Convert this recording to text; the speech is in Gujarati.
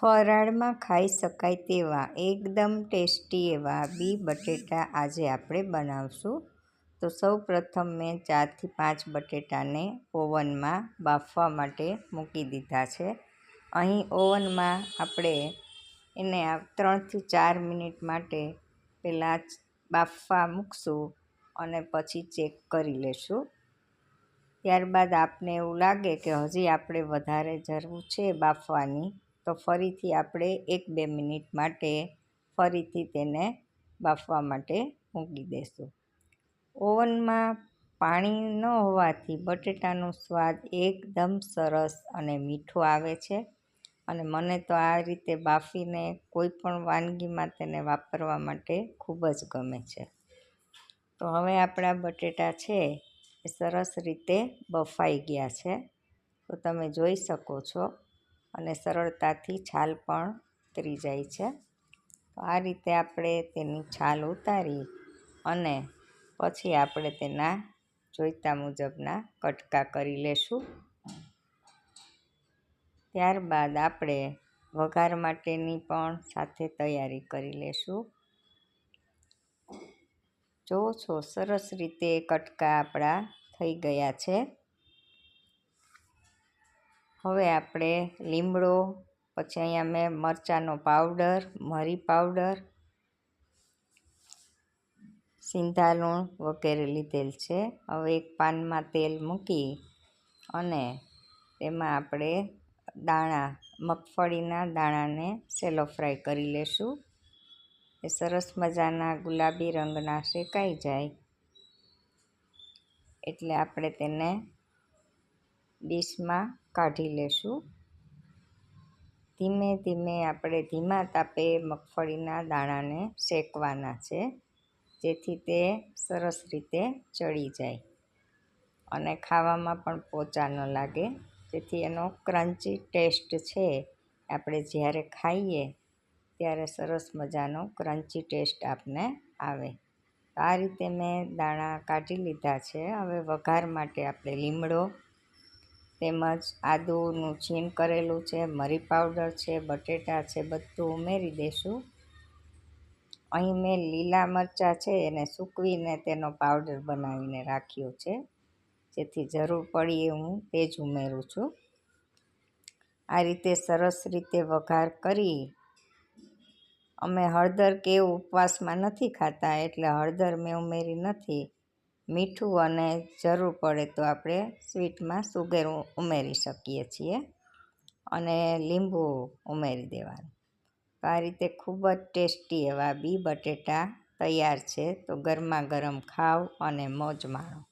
ફરાળમાં ખાઈ શકાય તેવા એકદમ ટેસ્ટી એવા બી બટેટા આજે આપણે બનાવશું. તો સૌ પ્રથમ મેં ચારથી પાંચ બટેટાને ઓવનમાં બાફવા માટે મૂકી દીધા છે. અહીં ઓવનમાં આપણે એને ત્રણથી ચાર મિનિટ માટે પહેલાં બાફવા મૂકશું અને પછી ચેક કરી લેશું. ત્યારબાદ આપને એવું લાગે કે હજી આપણે વધારે જરૂર છે બાફવાની તો ફરીથી આપણે એક બે મિનિટ માટે ફરીથી તેને બાફવા માટે મૂકી દઈશું ઓવનમાં પાણી ન હોવાથી બટેટાનો સ્વાદ એકદમ સરસ અને મીઠો આવે છે અને મને તો આ રીતે બાફીને કોઈ પણ વાનગીમાં તેને વાપરવા માટે ખૂબ જ ગમે છે. તો હવે આપણા બટેટા છે એ સરસ રીતે બફાઈ ગયા છે. તો તમે જોઈ શકો છો અને સરળતાથી છાલ પણ ઉતરી જાય છે. આ રીતે આપણે તેની છાલ ઉતારી અને પછી આપણે તેના જોઈતા મુજબના કટકા કરી લેશું. ત્યારબાદ આપણે વઘાર માટેની પણ સાથે તૈયારી કરી લેશું. જો છો, સરસ રીતે કટકા આપણા થઈ ગયા છે. હવે આપણે લીમડો, પછી અહીંયા મેં મરચાંનો પાવડર, મરી પાવડર સિંધા લૂણ વગેરે લીધેલ છે. હવે એક પાનમાં તેલ મૂકી અને તેમાં આપણે દાણા, મગફળીના દાણાને સેલો ફ્રાય કરી લેશું. એ સરસ મજાના ગુલાબી રંગના શેકાઈ જાય. એટલે આપણે તેને ડીશમાં કાઢી લેશું. ધીમે ધીમે આપણે ધીમા તાપે મગફળીના દાણાને શેકવાના છે, જેથી તે સરસ રીતે ચડી જાય અને ખાવામાં પણ પોચા ન લાગે. જેથી એનો ક્રન્ચી ટેસ્ટ છે. આપણે જ્યારે ખાઈએ ત્યારે સરસ મજાનો ક્રન્ચી ટેસ્ટ આપને આવે. આ રીતે મેં દાણા કાઢી લીધા છે. હવે વઘાર માટે આપણે લીમડો તેમજ આદુનું છીણ કરેલું છે, મરી પાવડર છે, બટેટા છે, બધું ઉમેરી દઈશું અહીં મેં લીલા મરચાં છે એને સૂકવીને તેનો પાવડર બનાવીને રાખ્યો છે. જેથી જરૂર પડીએ હું તે જ ઉમેરું છું. આ રીતે સરસ રીતે વઘાર કરી અમે હળદર કે ઉપવાસમાં નથી ખાતા, એટલે હળદર મેં ઉમેરી નથી. મીઠું અને જરૂર પડે તો આપણે સ્વીટમાં સુગર ઉમેરી શકીએ છીએ અને લીંબુ ઉમેરી દેવાનું. તો આ રીતે ખૂબ જ ટેસ્ટી એવા બી બટેટા તૈયાર છે. તો ગરમા ગરમ ખાવ અને મોજ માણો.